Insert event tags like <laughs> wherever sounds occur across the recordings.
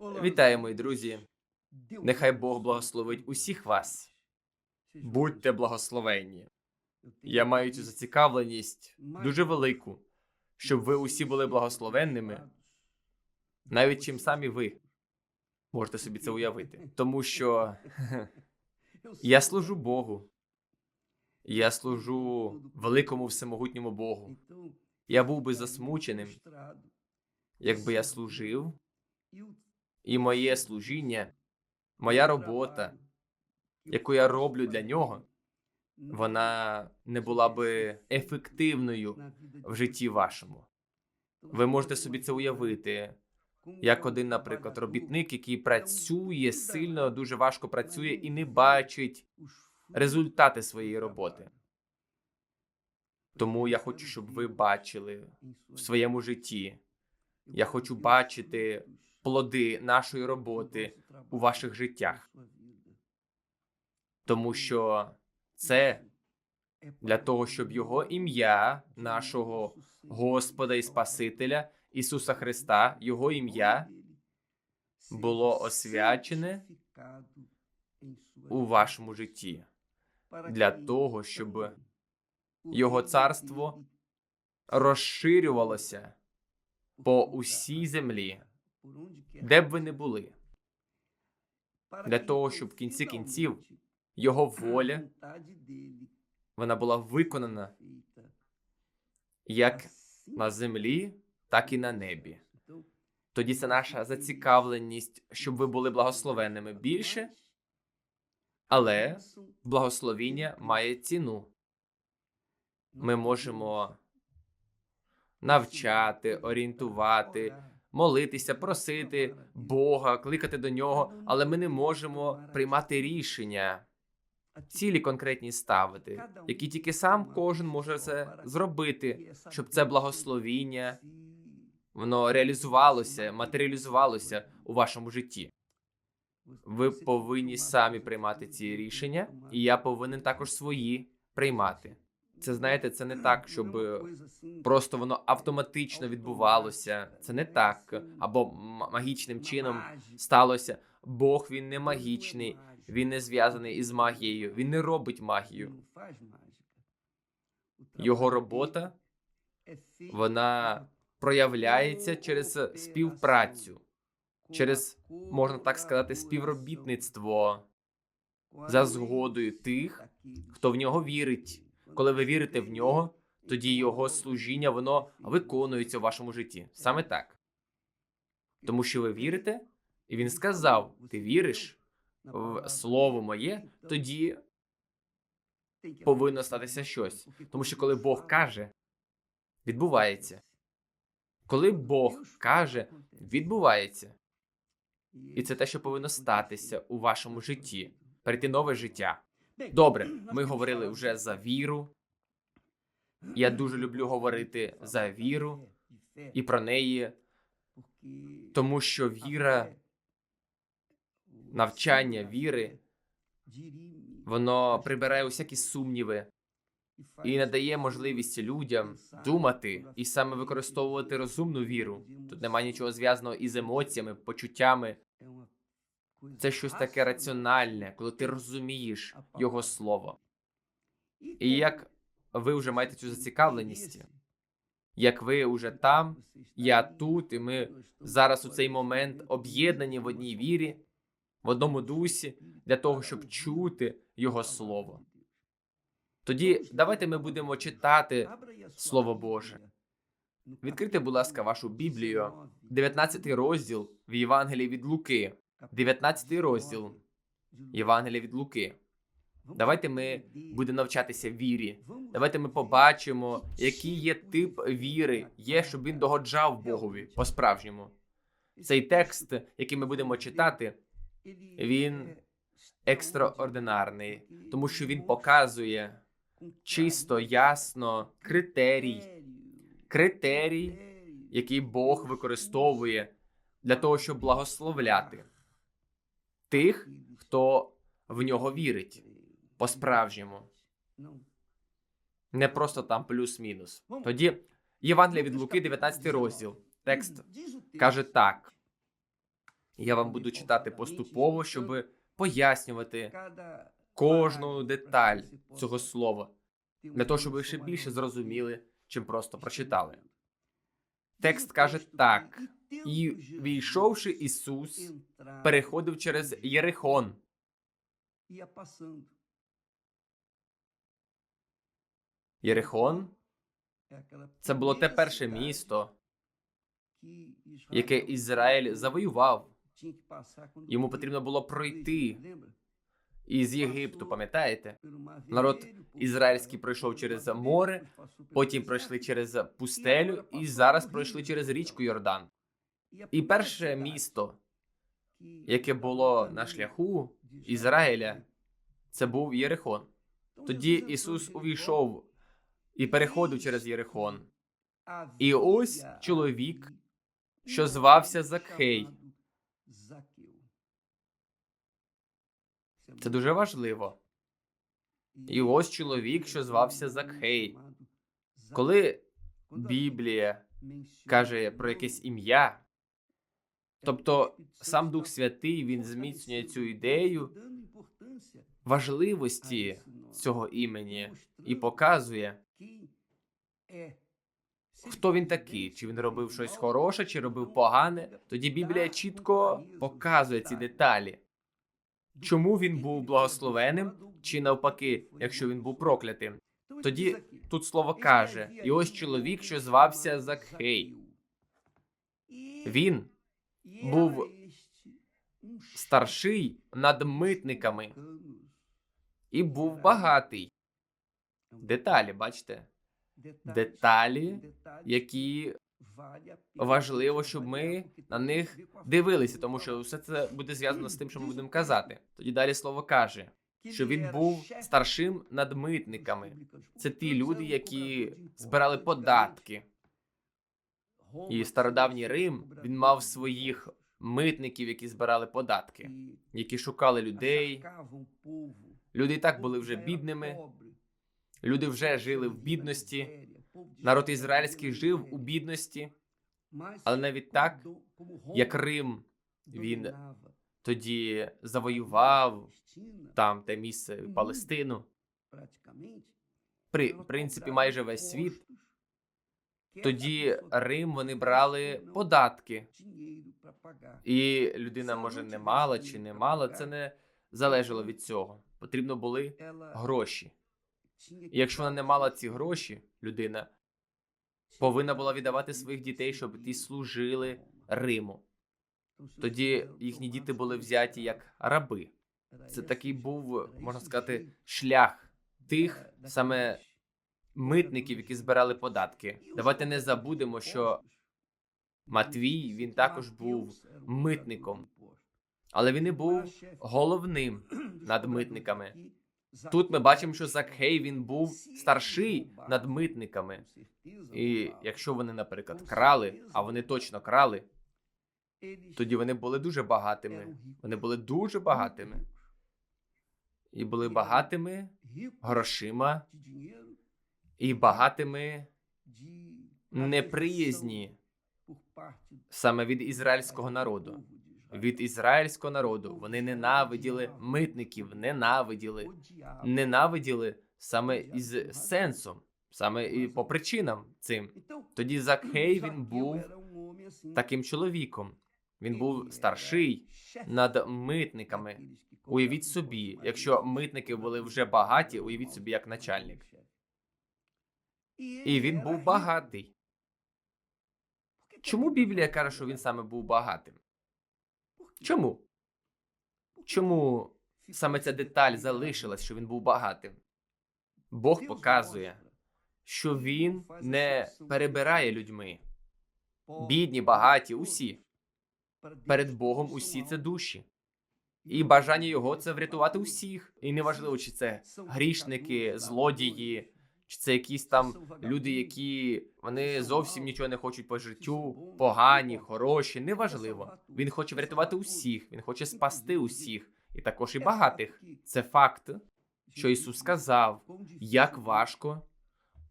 Вітаю, мої друзі. Нехай Бог благословить усіх вас. Будьте благословенні. Я маю цю зацікавленість дуже велику, щоб ви усі були благословенними, навіть чим самі ви можете собі це уявити. <laughs> Тому що я <laughs> служу Богу. Я служу великому всемогутньому Богу. Я був би засмученим, якби я служив, і моє служіння, моя робота, яку я роблю для нього, вона не була би ефективною в житті вашому. Ви можете собі це уявити, як один, наприклад, робітник, який працює сильно, дуже важко працює і не бачить результати своєї роботи. Тому я хочу, щоб ви бачили в своєму житті. Я хочу бачити плоди нашої роботи у ваших життях, тому що це для того, щоб його ім'я, нашого Господа і Спасителя Ісуса Христа, Його ім'я було освячене у вашому житті, для того, щоб Його царство розширювалося по усій землі, де б ви не були, для того, щоб в кінці кінців Його воля вона була виконана як на землі, так і на небі. Тоді це наша зацікавленість, щоб ви були благословенними більше, але благословіння має ціну. Ми можемо навчати, орієнтувати, молитися, просити Бога, кликати до нього, але ми не можемо приймати рішення, цілі конкретні ставити, які тільки сам кожен може це зробити, щоб це благословіння воно реалізувалося, матеріалізувалося у вашому житті. Ви повинні самі приймати ці рішення, і я повинен також свої приймати. Це знаєте, це не так, щоб просто воно автоматично відбувалося. Це не так, або магічним чином сталося. Бог він не магічний, він не зв'язаний із магією, він не робить магію. Його робота вона проявляється через співпрацю, через можна так сказати, співробітництво за згодою тих, хто в нього вірить. Коли ви вірите в нього, тоді його служіння воно виконується в вашому житті. Саме так. Тому що ви вірите, і він сказав: ти віриш в слово моє, тоді повинно статися щось. Тому що коли Бог каже, відбувається. Коли Бог каже, відбувається. І це те, що повинно статися у вашому житті, перейти нове життя. Добре, ми говорили вже за віру. Я дуже люблю говорити за віру і про неї, тому що віра, навчання віри, воно прибирає усякі сумніви і надає можливість людям думати і саме використовувати розумну віру. Тут немає нічого зв'язаного із емоціями, почуттями. Це щось таке раціональне, коли ти розумієш його слово. І як ви вже маєте цю зацікавленість, як ви вже там, я тут, і ми зараз у цей момент об'єднані в одній вірі, в одному дусі, для того, щоб чути його слово. Тоді давайте ми будемо читати Слово Боже. Відкрийте, будь ласка, вашу Біблію, 19 розділ в Євангелії від Луки. 19 розділ Євангелія від Луки. Давайте ми будемо навчатися вірі. Давайте ми побачимо, який є тип віри, є, щоб він догоджав Богові по-справжньому. Цей текст, який ми будемо читати, він екстраординарний, тому що він показує чисто, ясно критерій, критерій, який Бог використовує для того, щоб благословляти тих, хто в нього вірить по-справжньому. Не просто там плюс-мінус. Тоді Євангелія від Луки, 19 розділ. Текст каже так: Я вам буду читати поступово, щоб пояснювати кожну деталь цього слова, для того, щоб ви ще більше зрозуміли, чим просто прочитали. Текст каже так: і війшовши Ісус, переходив через Єрихон. Єрихон це було те перше місто, яке Ізраїль завоював. Йому потрібно було пройти із Єгипту, пам'ятаєте? Народ ізраїльський пройшов через море, потім пройшли через пустелю і зараз пройшли через річку Йордан. І перше місто, яке було на шляху Ізраїля, це був Єрихон. Тоді Ісус увійшов і переходив через Єрихон. І ось чоловік, що звався Закхей. Це дуже важливо. І ось чоловік, що звався Закхей. Коли Біблія каже про якесь ім'я, тобто сам Дух Святий він зміцнює цю ідею важливості цього імені і показує, хто він такий, чи він робив щось хороше, чи робив погане. Тоді Біблія чітко показує ці деталі. Чому він був благословеним, чи навпаки, якщо він був проклятим? Тоді тут слово каже: і ось чоловік, що звався Закхей. Він був старший над митниками і був багатий. Деталі, бачите? Деталі, які важливо, щоб ми на них дивилися, тому що все це буде зв'язано з тим, що ми будемо казати. Тоді далі слово каже, що він був старшим над митниками. Це ті люди, які збирали податки. І стародавній Рим він мав своїх митників, які збирали податки, які шукали людей. Люди і так були вже бідними. Люди вже жили в бідності. Народ ізраїльський жив у бідності, але навіть так, як Рим, він тоді завоював там те місце Палестину. При принципі, майже весь світ. Тоді Рим вони брали податки, і людина може не мала чи не мала. Це не залежало від цього. Потрібно були гроші. І якщо вона не мала ці гроші, людина повинна була віддавати своїх дітей, щоб ті служили Риму. Тоді їхні діти були взяті як раби. Це такий був, можна сказати, шлях тих саме митників, які збирали податки. Давайте не забудемо, що Матвій він також був митником, але він не був головним над митниками. Тут ми бачимо, що Закхей він був старший над митниками. І якщо вони, наприклад, крали, а вони точно крали, тоді вони були дуже багатими. Вони були дуже багатими. І були багатими грошима і багатими неприязні саме від ізраїльського народу. Від ізраїльського народу вони ненавиділи митників, ненавиділи, ненавиділи саме із сенсом, саме і по причинам цим. Тоді Закхей він був таким чоловіком. Він був старший над митниками. Уявіть собі, якщо митники були вже багаті, уявіть собі як начальник. І він був багатий. Чому Біблія каже, що він саме був багатим? Чому? Чому саме ця деталь залишилась, що він був багатим? Бог показує, що він не перебирає людьми. Бідні, багаті, усі. Перед Богом усі це душі. І бажання його це врятувати усіх. І неважливо, чи це грішники, злодії, чи це якісь там люди, які вони зовсім нічого не хочуть по життю, погані, хороші, неважливо. Він хоче врятувати усіх, він хоче спасти усіх, і також і багатих. Це факт, що Ісус сказав, як важко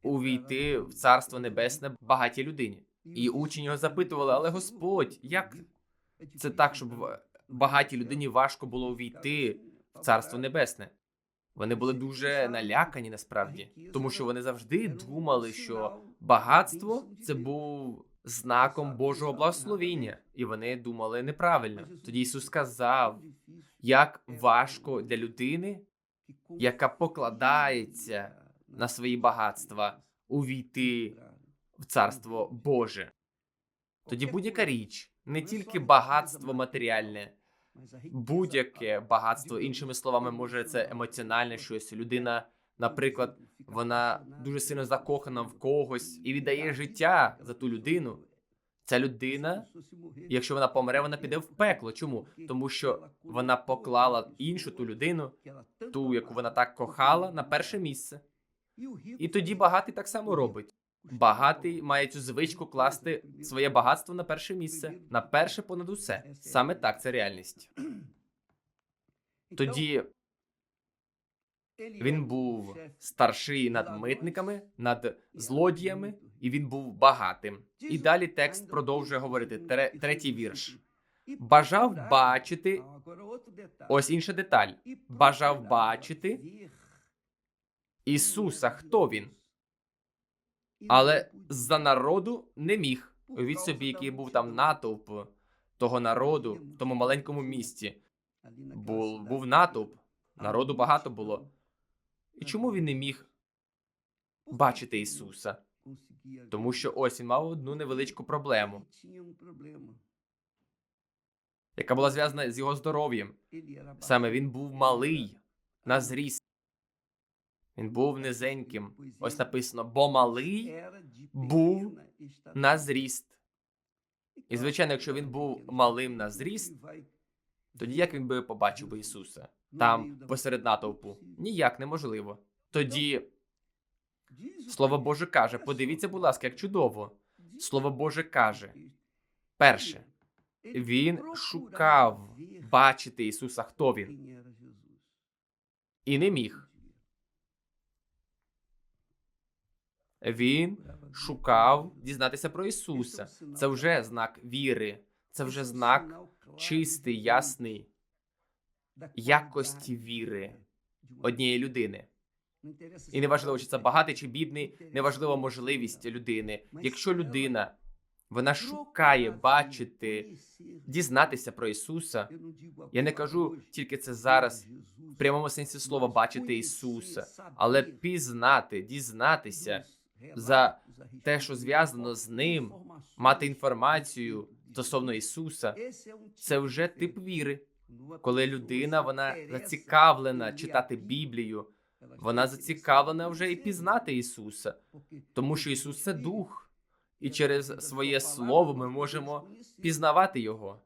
увійти в Царство Небесне багатій людині. І учні його запитували, але Господь, як Це так, щоб багатій людині важко було увійти в царство небесне. Вони були дуже налякані насправді, тому що вони завжди думали, що багатство це був знаком Божого благословіння, і вони думали неправильно. Тоді Ісус сказав, як важко для людини, яка покладається на свої багатства, увійти в царство Боже. Тоді будь-яка річ, не тільки багатство матеріальне, будь-яке багатство, іншими словами, може це емоціональне щось. Людина, наприклад, вона дуже сильно закохана в когось і віддає життя за ту людину. Ця людина, якщо вона помре, вона піде в пекло. Чому? Тому що вона поклала іншу ту людину, ту, яку вона так кохала, на перше місце. І тоді багатий так само робить. Багатий має цю звичку класти своє багатство на перше місце, на перше понад усе. Саме так це реальність. Тоді він був старший над митниками, над злодіями, і він був багатим. І далі текст продовжує говорити. Тре- Третій вірш. Бажав бачити. Ось інша деталь. Бажав бачити Ісуса, хто він? Але за народу не міг. Уявіть собі, який був там натовп того народу в тому маленькому місті. Був, був натовп, народу багато було. І чому він не міг бачити Ісуса? Тому що ось він мав одну невеличку проблему, яка була зв'язана з його здоров'ям. Саме він був малий на зріст. Він був низеньким. Ось написано, бо малий був на зріст. І звичайно, якщо він був малим на зріст, тоді як він би побачив би Ісуса там посеред натовпу? Ніяк неможливо. Тоді Слово Боже каже: подивіться, будь ласка, як чудово. Слово Боже каже: перше, він шукав бачити Ісуса, хто він, і не міг. Він шукав дізнатися про Ісуса. Це вже знак віри, це вже знак чистий, ясний якості віри однієї людини. І неважливо, чи це багатий чи бідний, неважливо можливість людини. Якщо людина вона шукає бачити, дізнатися про Ісуса, я не кажу тільки це зараз в прямому сенсі слова бачити Ісуса, але пізнати, дізнатися за те, що зв'язано з ним, мати інформацію стосовно Ісуса, це вже тип віри. Коли людина вона зацікавлена читати Біблію, вона зацікавлена вже і пізнати Ісуса, тому що Ісус це дух, і через своє слово ми можемо пізнавати Його.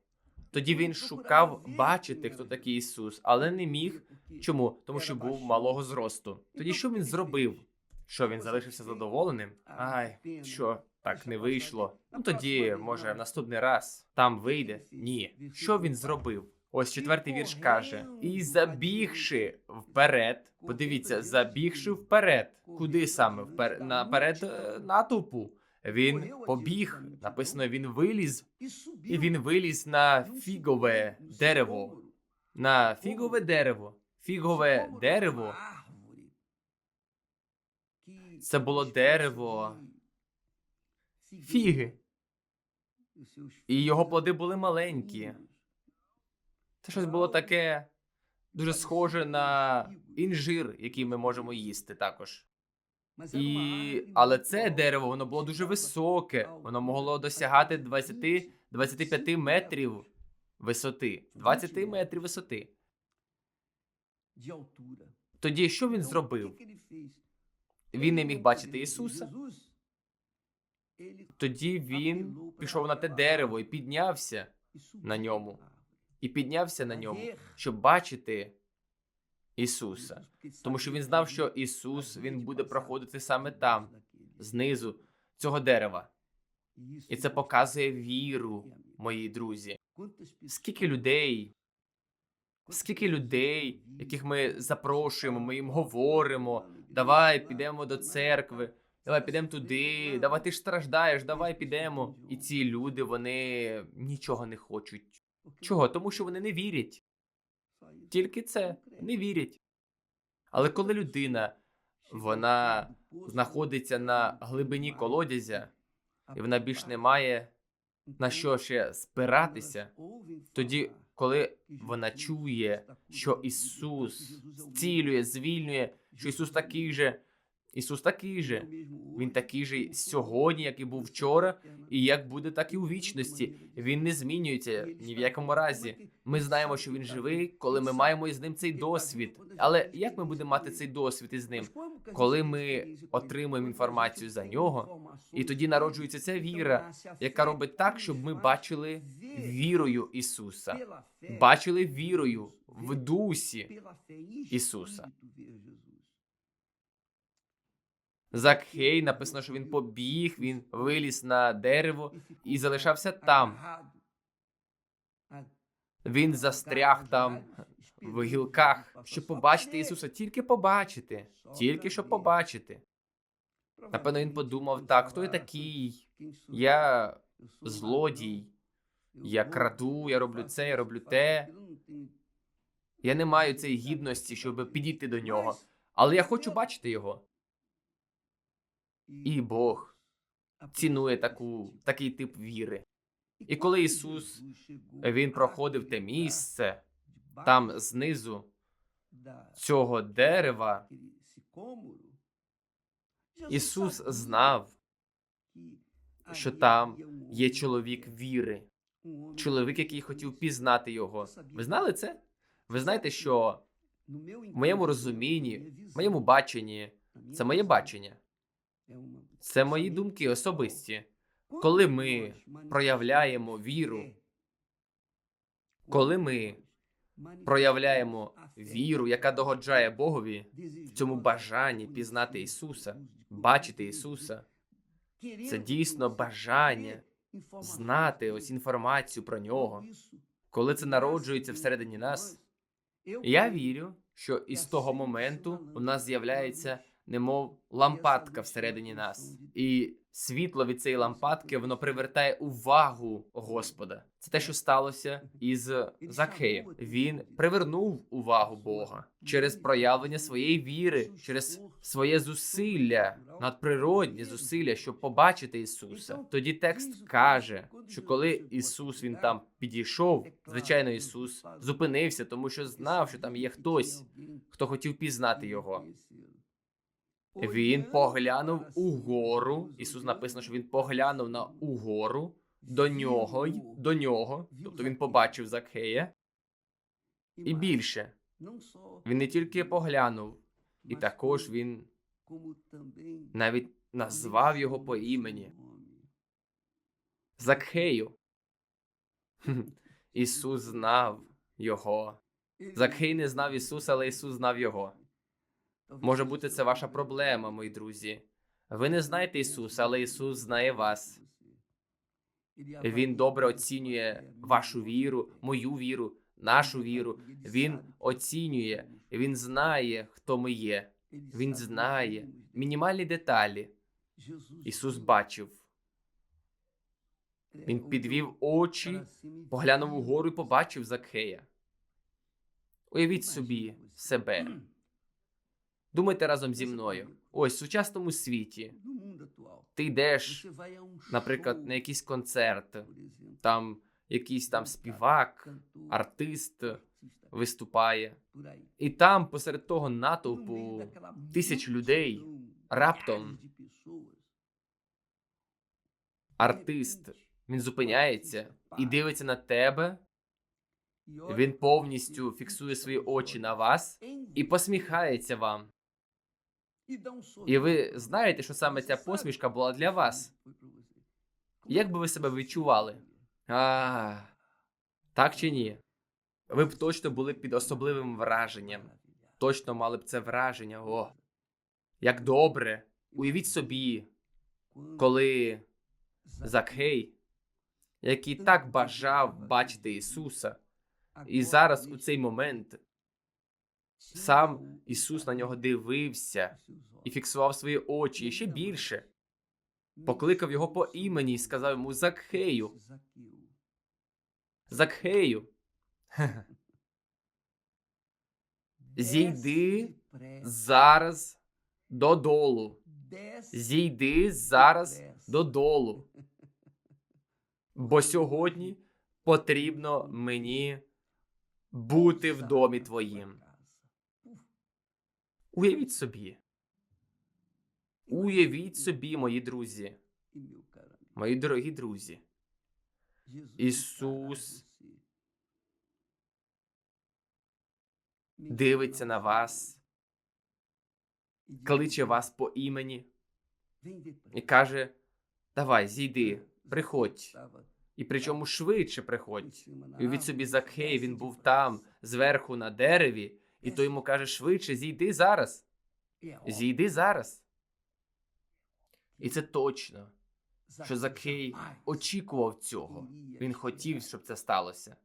Тоді він шукав бачити, хто такий Ісус, але не міг. Чому? Тому що був малого зросту. Тоді що він зробив? Що він залишився задоволеним? Ай, що так не вийшло. Ну тоді, може, наступний раз там вийде. Ні. Що він зробив? Ось четвертий вірш каже: і забігши вперед, подивіться, забігши вперед. Куди саме? Впер... Наперед е, натовпу. Він побіг. Написано, він виліз, і він виліз на фігове дерево. На фігове дерево. Фігове дерево це було дерево фіги, і його плоди були маленькі. Це щось було таке дуже схоже на інжир, який ми можемо їсти також. І... Але це дерево воно було дуже високе, воно могло досягати 20-25 метрів висоти. 20 метрів висоти. Тоді що він зробив? Він не міг бачити Ісуса. Тоді він пішов на те дерево і піднявся на ньому. І піднявся на ньому, щоб бачити Ісуса. Тому що він знав, що Ісус він буде проходити саме там, знизу цього дерева. І це показує віру, мої друзі. Скільки людей, скільки людей, яких ми запрошуємо, ми їм говоримо, давай підемо до церкви. давай підемо туди, давай ти ж страждаєш, давай підемо. І ці люди вони нічого не хочуть. Чого? Тому що вони не вірять. Тільки це не вірять. Але коли людина вона знаходиться на глибині колодязя, і вона більш не має на що ще спиратися, тоді, коли вона чує, що Ісус зцілює, звільнює, що Ісус такий же, Ісус такий же, Він такий же сьогодні, як і був вчора, і як буде, так і у вічності. Він не змінюється ні в якому разі. Ми знаємо, що він живий, коли ми маємо із ним цей досвід. Але як ми будемо мати цей досвід із ним? Коли ми отримуємо інформацію за нього, і тоді народжується ця віра, яка робить так, щоб ми бачили вірою Ісуса, бачили вірою в дусі Ісуса. Закхей написано, що він побіг, він виліз на дерево і залишався там. Він застряг там в гілках, щоб побачити Ісуса, тільки побачити, тільки щоб побачити. Напевно, він подумав: так, хто я такий? Я злодій, я краду, я роблю це, я роблю те. Я не маю цієї гідності, щоб підійти до нього. Але я хочу бачити його. І Бог цінує таку, такий тип віри. І коли Ісус він проходив те місце, там знизу цього дерева, Ісус знав, що там є чоловік віри, чоловік, який хотів пізнати його. Ви знали це? Ви знаєте, що в моєму розумінні, в моєму баченні, це моє бачення, це мої думки особисті. Коли ми проявляємо віру, коли ми проявляємо віру, яка догоджає Богові в цьому бажанні пізнати Ісуса, бачити Ісуса, це дійсно бажання знати ось інформацію про нього. Коли це народжується всередині нас, я вірю, що із того моменту у нас з'являється немов лампадка всередині нас, і світло від цієї лампадки воно привертає увагу Господа. Це те, що сталося із Закхеєм. Він привернув увагу Бога через проявлення своєї віри, через своє зусилля, надприродні зусилля, щоб побачити Ісуса. Тоді текст каже, що коли Ісус він там підійшов, звичайно, Ісус зупинився, тому що знав, що там є хтось, хто хотів пізнати його. Він поглянув угору. Ісус написано, що він поглянув на угору. До нього, до нього. Тобто він побачив Закхея. І більше. Він не тільки поглянув, і також він навіть назвав його по імені. Закхею. Ісус знав його. Закхей не знав Ісуса, але Ісус знав його. Може бути, це ваша проблема, мої друзі. Ви не знаєте Ісуса, але Ісус знає вас. Він добре оцінює вашу віру, мою віру, нашу віру. Він оцінює, він знає, хто ми є. Він знає мінімальні деталі. Ісус бачив. Він підвів очі, поглянув угору і побачив Закхея. Уявіть собі себе. Думайте разом зі мною. Ось в сучасному світі. Ти йдеш, наприклад, на якийсь концерт, там якийсь там співак, артист виступає, і там посеред того натовпу тисяч людей раптом артист він зупиняється і дивиться на тебе. Він повністю фіксує свої очі на вас і посміхається вам. І ви знаєте, що саме ця посмішка була для вас. Як би ви себе відчували? А, так чи ні? Ви б точно були під особливим враженням. Точно мали б це враження. О, як добре. Уявіть собі, коли Закхей, який так бажав бачити Ісуса, і зараз у цей момент Сам Ісус на нього дивився і фіксував свої очі і ще більше. Покликав його по імені і сказав йому Закхею, Закхею, <laughs> зійди зараз додолу. Зійди зараз додолу. Бо сьогодні потрібно мені бути в домі твоїм. Уявіть собі. Уявіть собі, мої друзі, мої дорогі друзі. Ісус Дивиться на вас, кличе вас по імені. І каже: Давай, зійди, приходь. І причому швидше приходь. І від собі Закхей, він був там, зверху на дереві, і той йому каже: швидше, зійди зараз. Зійди зараз. І це точно, що Закхей очікував цього. Він хотів, щоб це сталося.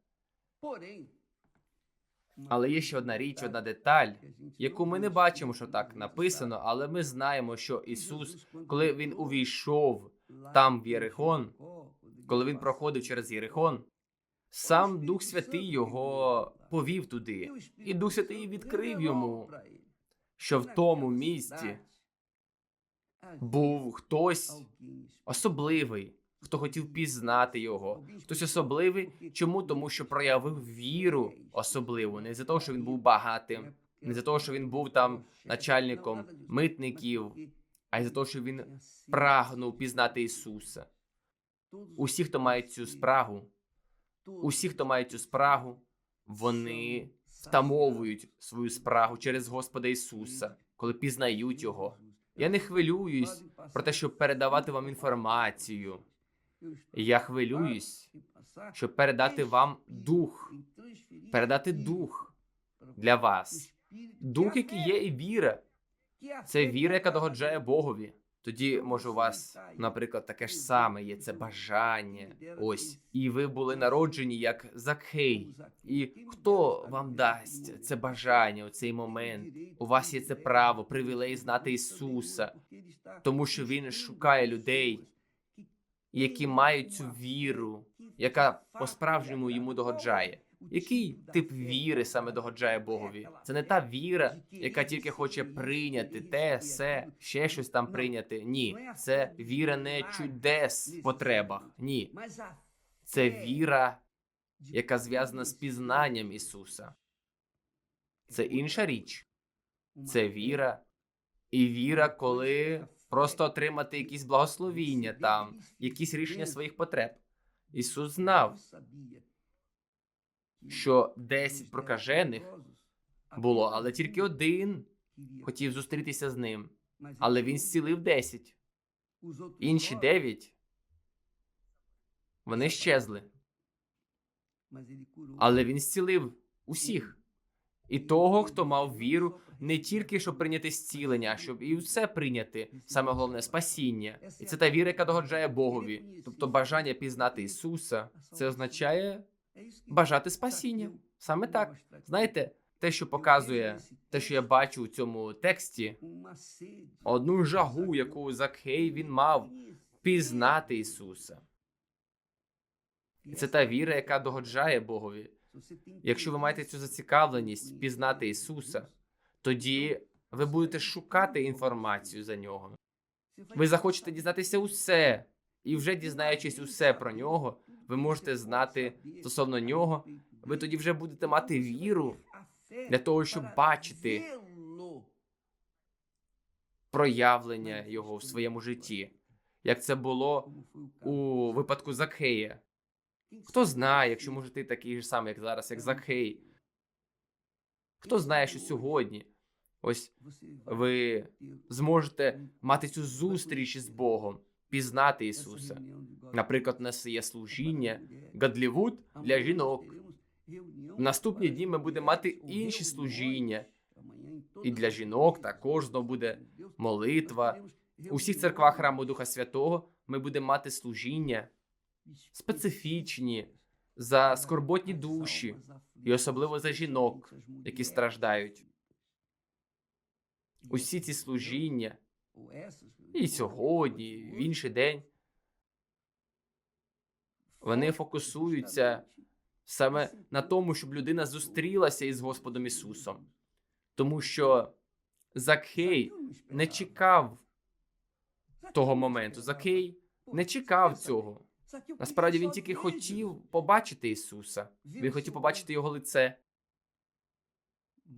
Але є ще одна річ, одна деталь, яку ми не бачимо, що так написано, але ми знаємо, що Ісус, коли він увійшов там в Єрихон, коли він проходив через Єрихон, сам Дух Святий його повів туди, і Дух Святий відкрив йому, що в тому місці був хтось особливий, хто хотів пізнати його. Хтось особливий. Чому? Тому що проявив віру особливу, не за того, що він був багатим, не за того, що він був там начальником митників, а й за того, що він прагнув пізнати Ісуса. Усі, хто мають цю спрагу, усі, хто мають цю спрагу, вони втамовують свою спрагу через Господа Ісуса, коли пізнають Його. Я не хвилююсь про те, щоб передавати вам інформацію. Я хвилююсь, щоб передати вам дух, передати дух для вас. Дух, який є, і віра. Це віра, яка догоджає Богові. Тоді, може, у вас, наприклад, таке ж саме є це бажання. Ось, і ви були народжені як Закхей. І хто вам дасть це бажання у цей момент? У вас є це право, привілей знати Ісуса, тому що Він шукає людей, які мають цю віру, яка по-справжньому йому догоджає. Який тип віри саме догоджає Богові? Це не та віра, яка тільки хоче прийняти те, все, ще щось там прийняти. Ні, це віра не чудес в потребах. Ні, це віра, яка зв'язана з пізнанням Ісуса. Це інша річ. Це віра, і віра, коли просто отримати якісь благословіння там, якісь рішення своїх потреб. Ісус знав, що 10 прокажених було, але тільки один хотів зустрітися з ним. Але він зцілив 10. Інші 9 вони щезли. Але він зцілив усіх. І того, хто мав віру, не тільки щоб прийняти зцілення, а щоб і все прийняти. Саме головне спасіння. І це та віра, яка догоджає Богові. Тобто бажання пізнати Ісуса, це означає бажати спасіння. Саме так. Знаєте, те, що показує, те, що я бачу у цьому тексті, одну жагу, яку Закхей він мав пізнати Ісуса. Це та віра, яка догоджає Богові. Якщо ви маєте цю зацікавленість пізнати Ісуса, тоді ви будете шукати інформацію за нього. Ви захочете дізнатися усе, і вже дізнаючись усе про нього, ви можете знати стосовно нього. Ви тоді вже будете мати віру для того, щоб бачити проявлення його в своєму житті, як це було у випадку Закхея. Хто знає, якщо може ти такий ж самий, як зараз, як Закхей. Хто знає, що сьогодні ось ви зможете мати цю зустріч з Богом, пізнати Ісуса. Наприклад, у нас є служіння Гадлівуд для жінок. В наступні дні ми будемо мати інші служіння. І для жінок також знову буде молитва. У всіх церквах храму Духа Святого ми будемо мати служіння специфічні за скорботні душі, і особливо за жінок, які страждають. Усі ці служіння і сьогодні, в інший день вони фокусуються саме на тому, щоб людина зустрілася із Господом Ісусом. Тому що Закхей не чекав того моменту. Закхей не чекав цього. Насправді він тільки хотів побачити Ісуса. Він хотів побачити його лице.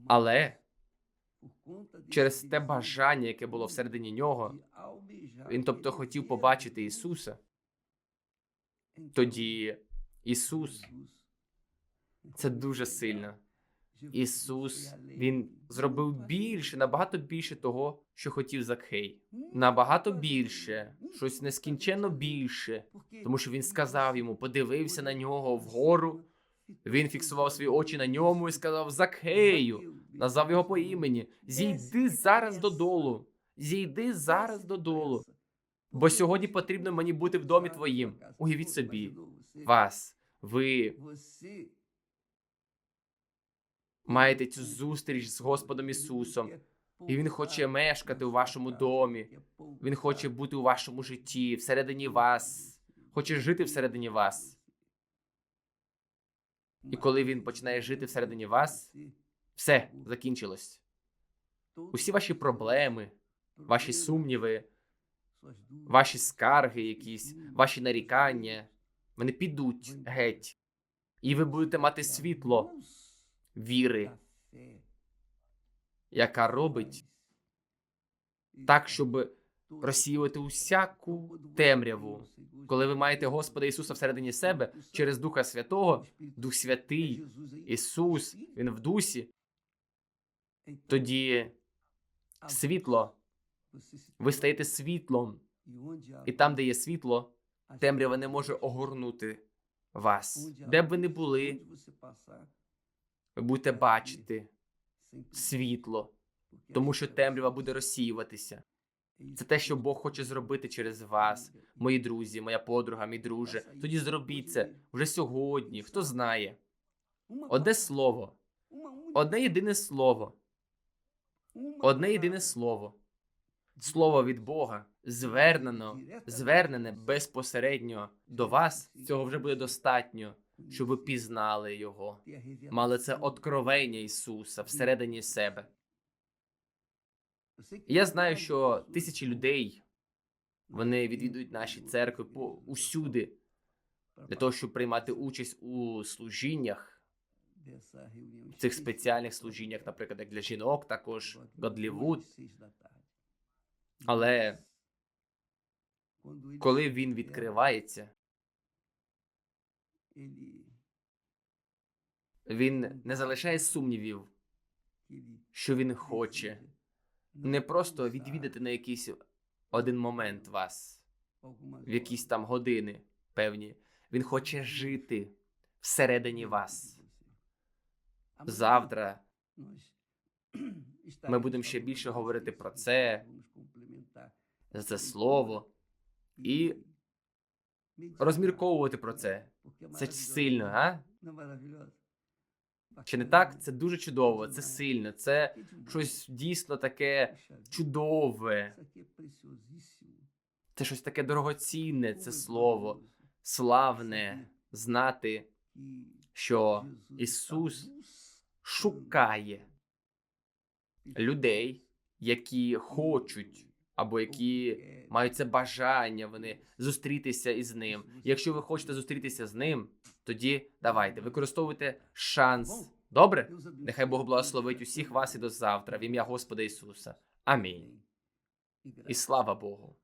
Але через те бажання, яке було всередині нього, він тобто хотів побачити Ісуса. Тоді Ісус це дуже сильно. Ісус він зробив більше, набагато більше того, що хотів Закхей. Набагато більше, щось нескінченно більше, тому що він сказав йому, подивився на нього вгору. Він фіксував свої очі на ньому і сказав: Закхею, назвав його по імені. Зійди зараз додолу. Зійди зараз додолу. Бо сьогодні потрібно мені бути в домі твоїм. Уявіть собі, вас, ви маєте цю зустріч з Господом Ісусом, і Він хоче мешкати у вашому домі. Він хоче бути у вашому житті, всередині вас, хоче жити всередині вас. І коли він починає жити всередині вас, все закінчилось. Усі ваші проблеми, ваші сумніви, ваші скарги, якісь, ваші нарікання, вони підуть геть, і ви будете мати світло віри, яка робить так, щоб розсіювати усяку темряву. Коли ви маєте Господа Ісуса всередині себе через Духа Святого, Дух Святий, Ісус, Він в дусі, тоді світло, ви стаєте світлом, і там, де є світло, темрява не може огорнути вас. Де б ви не були, ви будете бачити світло, тому що темрява буде розсіюватися. Це те, що Бог хоче зробити через вас, мої друзі, моя подруга, мій друже. Тоді зробіть це вже сьогодні. Хто знає? Одне слово, одне єдине слово, одне єдине слово. Слово від Бога звернено, звернене безпосередньо до вас. Цього вже буде достатньо, щоб ви пізнали його, мали це откровення Ісуса всередині себе. Я знаю, що тисячі людей вони відвідують наші церкви по усюди для того, щоб приймати участь у служіннях, цих спеціальних служіннях, наприклад, як для жінок, також Годлівуд. Але коли він відкривається, він не залишає сумнівів, що він хоче не просто відвідати на якийсь один момент вас, в якісь там години певні. Він хоче жити всередині вас. Завтра <clears throat> ми будемо ще більше говорити про це, за це слово і розмірковувати про це. Це сильно, а? Чи не так? Це дуже чудово, це сильно, це щось дійсно таке чудове. Це щось таке дорогоцінне, це слово, славне, знати, що Ісус шукає людей, які хочуть або які мають це бажання вони зустрітися із ним. Якщо ви хочете зустрітися з ним, тоді давайте використовуйте шанс. Добре? Нехай Бог благословить усіх вас і до завтра в ім'я Господа Ісуса. Амінь. І слава Богу.